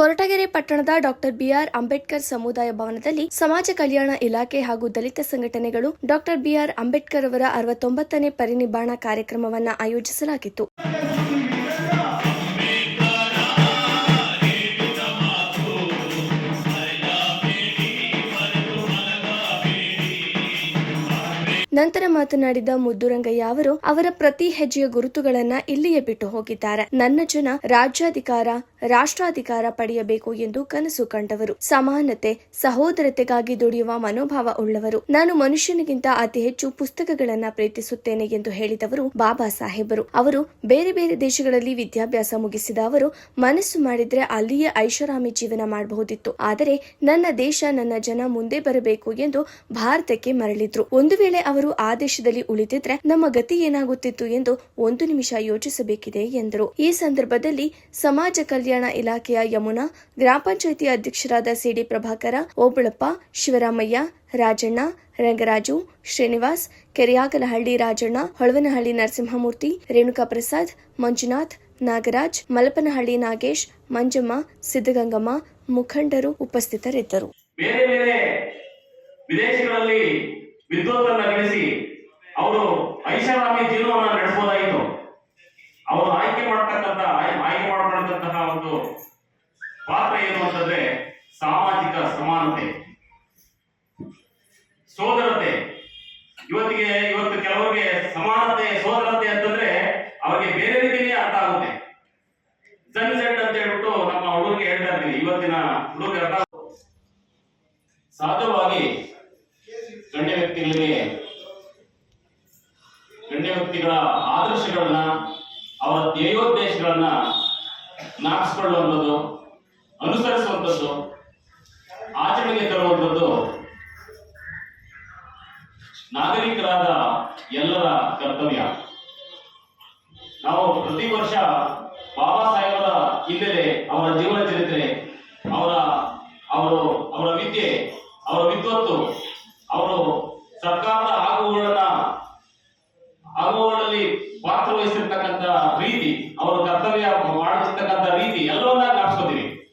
ಕೊರಟಗೆರೆ ಪಟ್ಟಣದ doctor B R Ambedkar ಸಮುದಾಯ ಭವನದಲ್ಲಿ ಸಮಾಜ ಕಲ್ಯಾಣ ಇಲಾಖೆ ಹಾಗೂ ದಲಿತ ಸಂಘಟನೆಗಳು ಡಾಕ್ಟರ್ ಬಿಆರ್ ಅಂಬೇಡ್ಕರ್ ಅವರ ಅರವತ್ತೊಂಬತ್ತನೇ ಪರಿನಿಬ್ಬಾಣ ಕಾರ್ಯಕ್ರಮವನ್ನು ಆಯೋಜಿಸಲಾಗಿತ್ತು. ನಂತರ ಮಾತನಾಡಿದ ಮುದ್ದುರಂಗಯ್ಯ ಅವರು, ಅವರ ಪ್ರತಿ ಹೆಜ್ಜೆಯ ಗುರುತುಗಳನ್ನ ಇಲ್ಲಿಯೇ ಬಿಟ್ಟು ಹೋಗಿದ್ದಾರೆ. ನನ್ನ ಜನ ರಾಜ್ಯಾಧಿಕಾರ ರಾಷ್ಟ್ರಾಧಿಕಾರ ಪಡೆಯಬೇಕು ಎಂದು ಕನಸು ಕಂಡವರು. ಸಮಾನತೆ, ಸಹೋದರತೆಗಾಗಿ ದುಡಿಯುವ ಮನೋಭಾವ ಉಳ್ಳವರು. ನಾನು ಮನುಷ್ಯನಿಗಿಂತ ಅತಿ ಹೆಚ್ಚು ಪುಸ್ತಕಗಳನ್ನ ಪ್ರೀತಿಸುತ್ತೇನೆ ಎಂದು ಹೇಳಿದವರು ಬಾಬಾ ಸಾಹೇಬರು. ಅವರು ಬೇರೆ ಬೇರೆ ದೇಶಗಳಲ್ಲಿ ವಿದ್ಯಾಭ್ಯಾಸ ಮುಗಿಸಿದ ಅವರು ಮನಸ್ಸು ಮಾಡಿದ್ರೆ ಅಲ್ಲಿಯೇ ಐಷಾರಾಮಿ ಜೀವನ ಮಾಡಬಹುದಿತ್ತು. ಆದರೆ ನನ್ನ ದೇಶ, ನನ್ನ ಜನ ಮುಂದೆ ಬರಬೇಕು ಎಂದು ಭಾರತಕ್ಕೆ ಮರಳಿದ್ರು. ಒಂದು ವೇಳೆ ಅವರು ಆ ದೇಶದಲ್ಲಿ ಉಳಿದಿದ್ರೆ ನಮ್ಮ ಗತಿ ಏನಾಗುತ್ತಿತ್ತು ಎಂದು ಒಂದು ನಿಮಿಷ ಯೋಚಿಸಬೇಕಿದೆ ಎಂದರು. ಈ ಸಂದರ್ಭದಲ್ಲಿ ಸಮಾಜ ಕಲ್ಯಾಣ ಇಲಾಖೆಯ ಯಮುನಾ, ಗ್ರಾಮ ಪಂಚಾಯಿತಿ ಅಧ್ಯಕ್ಷರಾದ ಸಿಡಿ ಪ್ರಭಾಕರ, ಓಬಳಪ್ಪ, ಶಿವರಾಮಯ್ಯ, ರಾಜಣ್ಣ, ರಂಗರಾಜು, ಶ್ರೀನಿವಾಸ್, ಕೆರೆಯಾಗಲಹಳ್ಳಿ ರಾಜಣ್ಣ, ಹೊಳವನಹಳ್ಳಿ ನರಸಿಂಹಮೂರ್ತಿ, ರೇಣುಕಾ ಪ್ರಸಾದ್, ಮಂಜುನಾಥ್, ನಾಗರಾಜ್, ಮಲಪನಹಳ್ಳಿ ನಾಗೇಶ್, ಮಂಜಮ್ಮ ಸಿದ್ದಗಂಗಮ್ಮ ಮುಖಂಡರು ಉಪಸ್ಥಿತರಿದ್ದರು. ಬೇರೆ ಬೇರೆ ವಿದೇಶಗಳಲ್ಲಿ ಗಳಿಸಿ ಅವರು ಐಷಾರಾಮಿ ಜೀವನವನ್ನು ನಡೆಸಬಹುದಾಗಿತ್ತು ಮಾಡತಕ್ಕಂತಹ ಒಂದು ಪಾತ್ರ ಏನು ಅಂತಂದ್ರೆ ಸಾಮಾಜಿಕ ಸಮಾನತೆ, ಸೋದರತೆ. ಇವತ್ತಿಗೆ, ಇವತ್ತು ಕೆಲವರಿಗೆ ಸಮಾನತೆ, ಸೋದರತೆ ಅಂತಂದ್ರೆ ಅವರಿಗೆ ಬೇರೆ ರೀತಿಯೇ ಅರ್ಥ ಆಗುತ್ತೆ. ಸನ್ಸೆಟ್ ಅಂತ ಹೇಳ್ಬಿಟ್ಟು ನಮ್ಮ ಹುಡುಗರಿಗೆ ಹೇಳ್ತಾ ಇರ್ತೀನಿ. ಇವತ್ತಿನ ಹುಡುಗರಿಗೆ ಅರ್ಥ ಸಹಜವಾಗಿ ಗಣ್ಯ ವ್ಯಕ್ತಿಗಳಿಗೆ, ಗಣ್ಯ ವ್ಯಕ್ತಿಗಳ ಆದರ್ಶಗಳನ್ನ, ಅವರ ಧ್ಯೇಯೋದ್ದೇಶಗಳನ್ನ ನಾಡಿಸ್ಕೊಳ್ಳುವಂಥದ್ದು ಅನುಸರಿಸುವಂಥದ್ದು, ಆಚರಣೆಗೆ ತರುವಂಥದ್ದು ನಾಗರಿಕರಾದ ಎಲ್ಲರ ಕರ್ತವ್ಯ. ನಾವು ಪ್ರತಿ ವರ್ಷ ಬಾಬಾ ಸಾಹೇಬರ ಹಿನ್ನೆಲೆ ಅವರ ಜೀವನ ಚರಿತ್ರೆ, ಅವರ, ಅವರು, ಅವರ ವಿದ್ಯೆ, ಅವರ ವಿದ್ವತ್ತು, ಅವರು ಸರ್ಕಾರದ ಆಗುವುಗಳನ್ನ ಆಗುವ